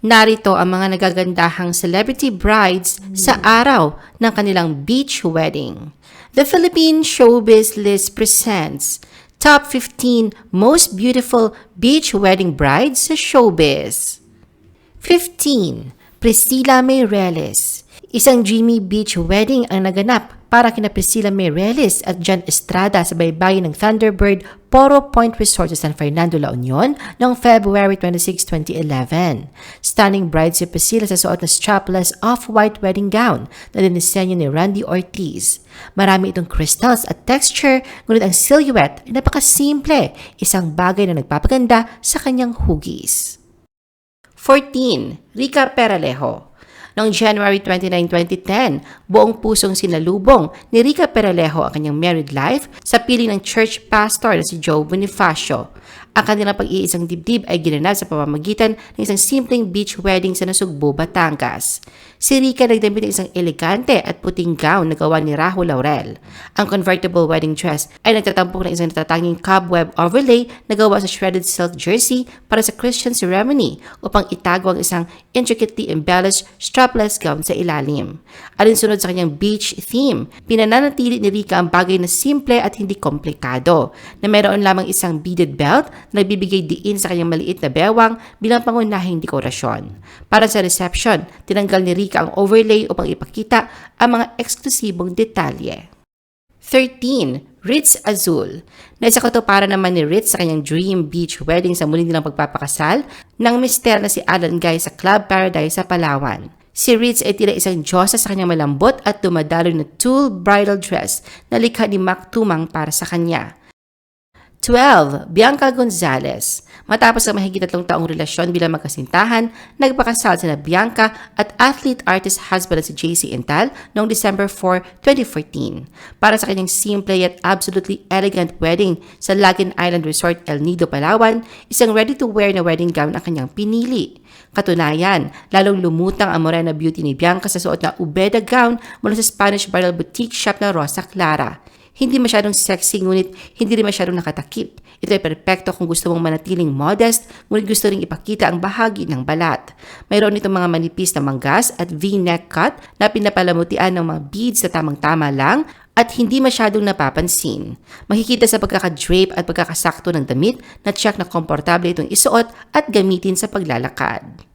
Narito ang mga nagagandahang celebrity brides sa araw ng kanilang beach wedding. The Philippine Showbiz List presents Top 15 Most Beautiful Beach Wedding Brides sa Showbiz. 15. Priscilla Mayreles Isang dreamy beach wedding ang naganap para kina Priscilla Mayreles at John Estrada sa baybayin ng Thunderbird Poro Point Resort sa San Fernando, La Union noong February 26, 2011. Stunning bride si Priscilla sa suot na strapless off-white wedding gown na dinisenyo ni Randy Ortiz. Marami itong crystals at texture, ngunit ang silhouette ay napakasimple, isang bagay na nagpapaganda sa kanyang hugis. 14. Rica Peralejo Noong January 29, 2010, buong pusong sinalubong ni Rica Peralejo ang kanyang married life sa piling ng church pastor na si Joe Bonifacio. Ang kanilang pag-iisang dibdib ay ginanap sa pamamagitan ng isang simpleng beach wedding sa Nasugbo, Batangas. Si Rica nagdamit ng isang elegante at puting gown na gawa ni Rahul Laurel. Ang convertible wedding dress ay nagtatampok ng isang natatanging cobweb overlay na gawa sa shredded silk jersey para sa Christian ceremony upang itago ang isang intricately embellished strapless gown sa ilalim. Alinsunod sa kanyang beach theme, pinananatili ni Rica ang bagay na simple at hindi komplikado, na mayroon lamang isang beaded belt nagbibigay diin sa kanyang maliit na bewang bilang pangunahing dekorasyon. Para sa reception, tinanggal ni Rica ang overlay upang ipakita ang mga eksklusibong detalye. 13. Ritz Azul. Naisa katuparan naman ni Ritz sa kanyang dream beach wedding sa muli nilang pagpapakasal ng mister na si Alan Guy sa Club Paradise sa Palawan. Si Ritz ay tila isang diyosa sa kanyang malambot at dumadaloy na tulle bridal dress na likha ni Mac Tumang para sa kanya. 12. Bianca Gonzalez. Matapos ang mahigit tatlong taong relasyon bilang magkasintahan, nagpakasal sina Bianca at athlete-artist husband na si JC Intal noong December 4, 2014 para sa kanyang simple yet absolutely elegant wedding sa Lagin Island Resort El Nido, Palawan, isang ready-to-wear na wedding gown ang kanyang pinili. Katunayan, lalong lumutang ang morena beauty ni Bianca sa suot na Ubeda gown mula sa Spanish bridal boutique shop na Rosa Clara. Hindi masyadong sexy ngunit hindi rin masyadong nakatakip. Ito ay perpekto kung gusto mong manatiling modest ngunit gusto ring ipakita ang bahagi ng balat. Mayroon itong mga manipis na manggas at V-neck cut na pinapalamutian ng mga beads na tamang-tama lang at hindi masyadong napapansin. Makikita sa pagkakadrape at pagkakasakto ng damit na tiyak na komportable itong isuot at gamitin sa paglalakad.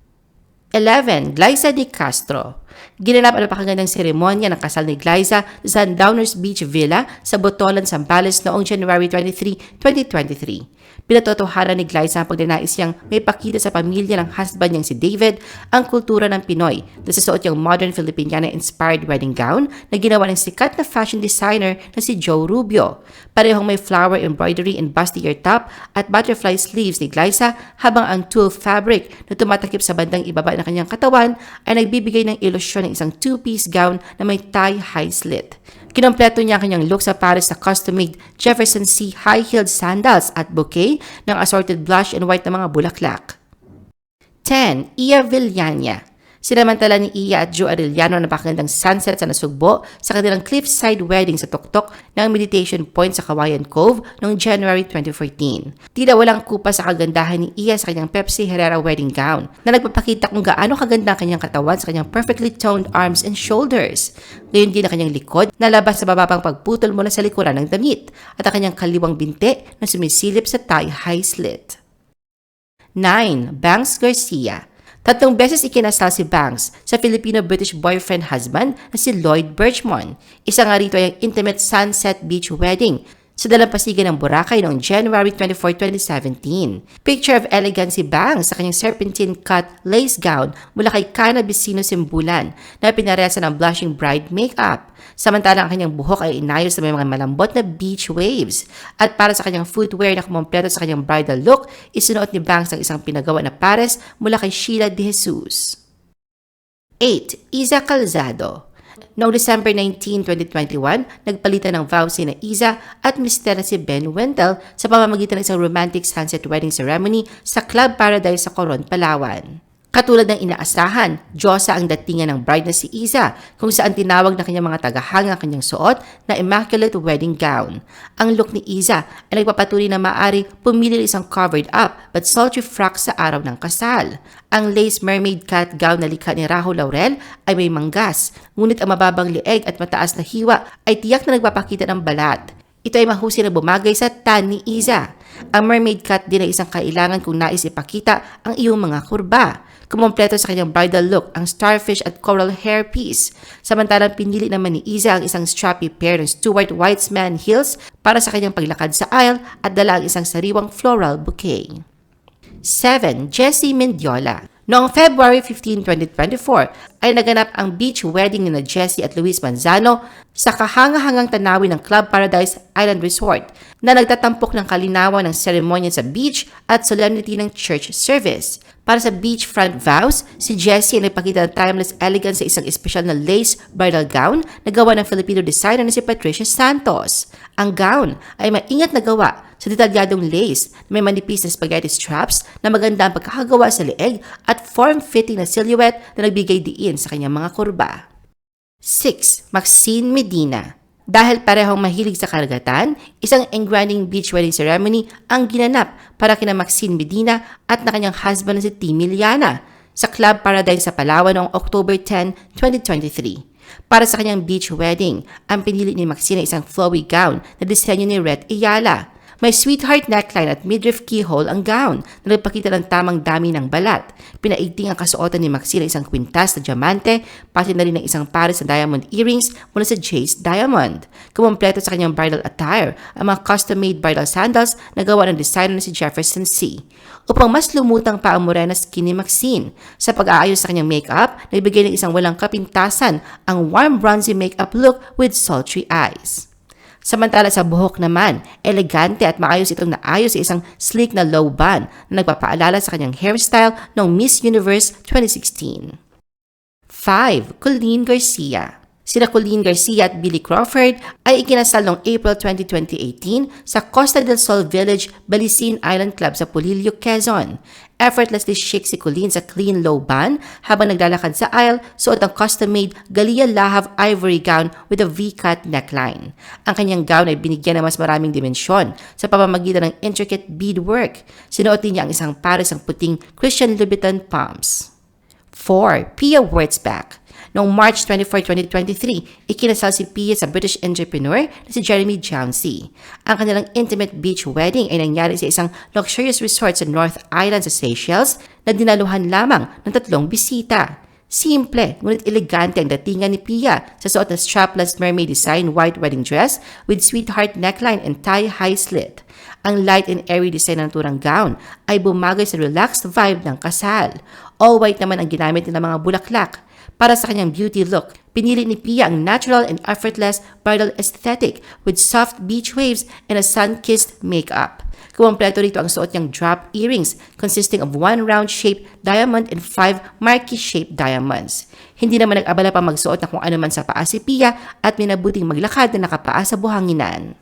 11. Glyza de Castro Ginanap ang napakagandang seremonya ng kasal ni Glyza sa Sundowners Beach Villa sa Botolan, Zambales noong January 23, 2023. Pinatotohanan ni Glyza ang pagnanais niyang may pakita sa pamilya ng husband niyang si David ang kultura ng Pinoy dahil sa suot niyang modern Filipiniana-inspired wedding gown na ginawa ng sikat na fashion designer na si Joe Rubio. Parehong may flower embroidery and bustier top at butterfly sleeves ni Glyza habang ang tulle fabric na tumatakip sa bandang ibaba ng kanyang katawan ay nagbibigay ng ilusyon ng isang two-piece gown na may tie high slit. Kinompleto niya ang kanyang look sa Paris sa custom-made Jefferson C high-heeled sandals at bouquet ng assorted blush and white na mga bulaklak. 10. Iya Villania Sinamantala ni Iya at Joe Arellano na napakagandang sunset sa Nasugbo sa kanilang cliffside wedding sa Toktok ng Meditation Point sa Kawayan Cove noong January 2014. Tila walang kupa sa kagandahan ni Iya sa kanyang Pepsi Herrera wedding gown na nagpapakita kung gaano kaganda ang kanyang katawan sa kanyang perfectly toned arms and shoulders. Ngayon din ang kanyang likod na labas sa bababang pagputol mula sa likuran ng damit at ang kanyang kaliwang binte na sumisilip sa tie high slit. 9. Banks Garcia Tatlong beses ikinasal si Banks sa Filipino-British boyfriend-husband na si Lloyd Birchmont. Isa nga rito ay ang intimate Sunset Beach wedding sa dalampasigan ng Boracay noong January 24, 2017. Picture of elegance si Banks sa kanyang serpentine cut lace gown mula kay Kana Vicino Simbulan na pinaresa ng blushing bride makeup. Samantalang ang kanyang buhok ay inayos sa may mga malambot na beach waves. At para sa kanyang footwear na kumompleto sa kanyang bridal look, isinuot ni Banks ang isang pinagawa na pares mula kay Sheila De Jesus. 8. Isa Calzado Noong December 19, 2021, nagpalitan ng vows si na Iza at mister si Ben Wendell sa pamamagitan ng isang romantic sunset wedding ceremony sa Club Paradise sa Coron, Palawan. Katulad ng inaasahan, Diyosa ang datingan ng bride na si Isa, kung saan tinawag na kanyang mga tagahanga ang kanyang suot na immaculate wedding gown. Ang look ni Isa ay nagpapatuloy na maaari pumili ng isang covered up but sultry frock sa araw ng kasal. Ang lace mermaid cut gown na likha ni Raho Laurel ay may manggas, ngunit ang mababang lieg at mataas na hiwa ay tiyak na nagpapakita ng balat. Ito ay mahusay na bumagay sa tan ni Iza. Ang mermaid cut din ay isang kailangan kung nais ipakita ang iyong mga kurba. Kumompleto sa kanyang bridal look ang starfish at coral hairpiece. Samantalang pinili naman ni Iza ang isang strappy pair ng Stuart Weitzman heels para sa kanyang paglakad sa aisle at dala ang isang sariwang floral bouquet. 7. Jessie Mendiola Noong February 15, 2024, ay naganap ang beach wedding ni na Jessie at Luis Manzano sa kahangahangang tanawin ng Club Paradise Island Resort na nagtatampok ng kalinawan ng seremonya sa beach at solemnity ng church service. Para sa beachfront vows, si Jessie ay nagpakita ng timeless elegance sa isang espesyal na lace bridal gown na gawa ng Filipino designer na si Patricia Santos. Ang gown ay maingat na gawa sa detalyadong lace na may manipis na spaghetti straps na maganda ang pagkakagawa sa leeg at form-fitting na silhouette na nagbigay diin sa kanyang mga kurba. 6. Maxine Medina dahil parehong mahilig sa karagatan, isang engranding beach wedding ceremony ang ginanap para kina Maxine Medina at na kanyang husband na si Timmy Liana sa Club Paradise sa Palawan noong October 10, 2023. Para sa kanyang beach wedding, ang pinili ni Maxine ay isang flowy gown na disenyo ni Red Ayala. May sweetheart neckline at midriff keyhole ang gown na nagpakita ng tamang dami ng balat. Pinaigting ang kasuotan ni Maxine ng isang kwintas na diamante, pati na rin ng isang pares na diamond earrings mula sa Chase Diamond. Kumompleto sa kanyang bridal attire ang mga custom-made bridal sandals na gawa ng designer na si Jefferson C. Upang mas lumutang pa ang morena skin ni Maxine. Sa pag-aayos sa kanyang makeup, nagbigay ng isang walang kapintasan ang warm bronzy makeup look with sultry eyes. Samantala sa buhok naman, elegante at maayos itong naayos sa isang sleek na low bun na nagpapaalala sa kanyang hairstyle noong Miss Universe 2016. 5. Colleen Garcia Sina Colleen Garcia at Billy Crawford ay ikinasal noong April 20, 2018 sa Costa del Sol Village, Balisin Island Club sa Pulilio, Quezon. Effortlessly chic si Colleen sa clean low bun habang naglalakad sa aisle suot ang custom-made Galia Lahav ivory gown with a V-cut neckline. Ang kanyang gown ay binigyan ng mas maraming dimensyon sa pamamagitan ng intricate beadwork. Sinuot niya ang isang pares ng puting Christian Louboutin pumps. 4. Pia Wurtzbach Noong March 24, 2023, ikinasal si Pia sa British entrepreneur na si Jeremy Jounsey. Ang kanilang intimate beach wedding ay nangyari sa isang luxurious resort sa North Island sa Seychelles na dinaluhan lamang ng tatlong bisita. Simple, ngunit elegante ang datingan ni Pia sa suot na strapless mermaid design white wedding dress with sweetheart neckline and tie high slit. Ang light and airy design ng turang gown ay bumagay sa relaxed vibe ng kasal. All white naman ang ginamit ng mga bulaklak. Para sa kanyang beauty look, pinili ni Pia ang natural and effortless bridal aesthetic with soft beach waves and a sun-kissed makeup. Kumompleto rito ang suot niyang drop earrings consisting of one round-shaped diamond and five marquee-shaped diamonds. Hindi naman nag-abala pa magsuot na kung ano man sa paa si Pia at minabuting maglakad na nakapaa sa buhanginan.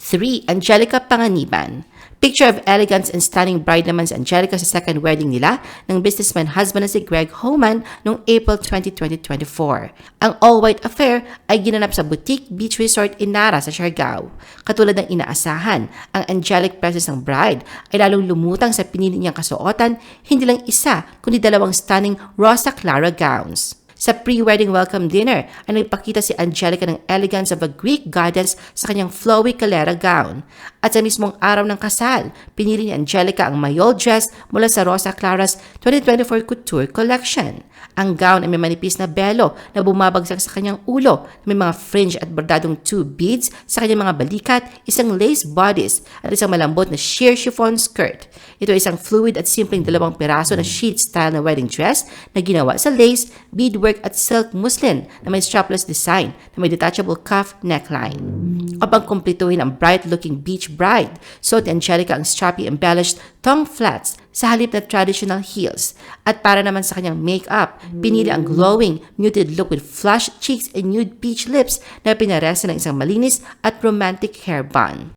3. Angelica Panganiban Picture of elegance and stunning bride naman si Angelica sa second wedding nila ng businessman husband na si Greg Homan noong April 20, 2024. Ang all-white affair ay ginanap sa boutique beach resort Inara sa Siargao. Katulad ng inaasahan, ang angelic presence ng bride ay lalong lumutang sa pinili niyang kasuotan, hindi lang isa kundi dalawang stunning Rosa Clara gowns. Sa pre-wedding welcome dinner ay nagpakita si Angelica ng elegance of a Greek goddess sa kanyang flowy kalera gown. At sa mismong araw ng kasal, pinili ni Angelica ang mayol dress mula sa Rosa Clara's 2024 Couture Collection. Ang gown ay may manipis na belo na bumabagsak sa kanyang ulo may mga fringe at bordadong two beads sa kanyang mga balikat, isang lace bodice at isang malambot na sheer chiffon skirt. Ito ay isang fluid at simpleng dalawang piraso na sheet style na wedding dress na ginawa sa lace, beadwork at silk muslin na may strapless design na may detachable cuff neckline. Upang kumpletuhin ang bright-looking beach bride, suot ni Angelica ang strappy embellished tongue flats sa halip na traditional heels. At para naman sa kanyang makeup, pinili ang glowing, muted look with flushed cheeks and nude peach lips na pinaresa ng isang malinis at romantic hair bun.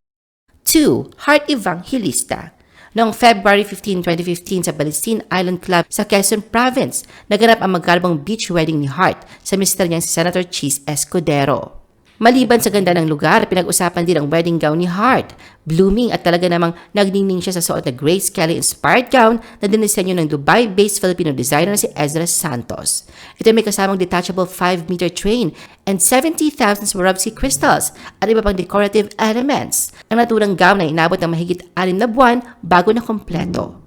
2. Heart Evangelista Noong February 15, 2015 sa Balestin Island Club sa Quezon Province, naganap ang magkalabang beach wedding ni Hart sa mister niyang si Senator Cheese Escudero. Maliban sa ganda ng lugar, pinag-usapan din ang wedding gown ni Hart. Blooming at talaga namang nagningning siya sa suot na Grace Kelly-inspired gown na dinisenyo ng Dubai-based Filipino designer na si Ezra Santos. Ito ay may kasamang detachable 5-meter train and 70,000 Swarovski crystals at iba pang decorative elements. Ang naturang gown ay inabot ng mahigit 6 na buwan bago na kompleto.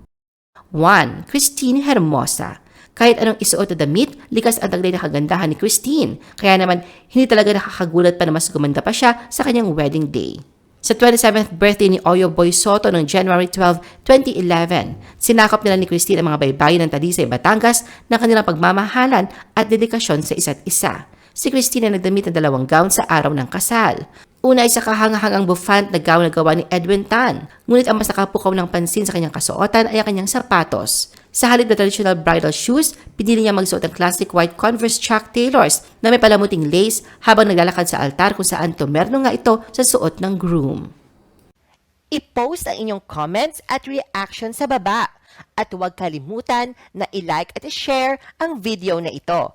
1. Christine Hermosa kahit anong isuot na damit, likas ang taglay na kagandahan ni Christine. Kaya naman, hindi talaga nakakagulat pa na mas gumanda pa siya sa kanyang wedding day. Sa 27th birthday ni Oyo Boy Soto noong January 12, 2011, sinakop nila ni Christine ang mga baybayin ng Talisay, Batangas ng kanilang pagmamahalan at dedikasyon sa isa't isa. Si Christine ay nagdamit ng dalawang gown sa araw ng kasal. Una ay sa kahangahangang bufant na gown na gawa ni Edwin Tan. Ngunit ang mas nakapukaw ng pansin sa kanyang kasuotan ay ang kanyang sapatos. Sa halip na traditional bridal shoes, pinili niya magsuot ng classic white Converse Chuck Taylors na may palamuting lace habang naglalakad sa altar kung saan tumerno nga ito sa suot ng groom. I-post ang inyong comments at reaction sa baba. At huwag kalimutan na i-like at i-share ang video na ito.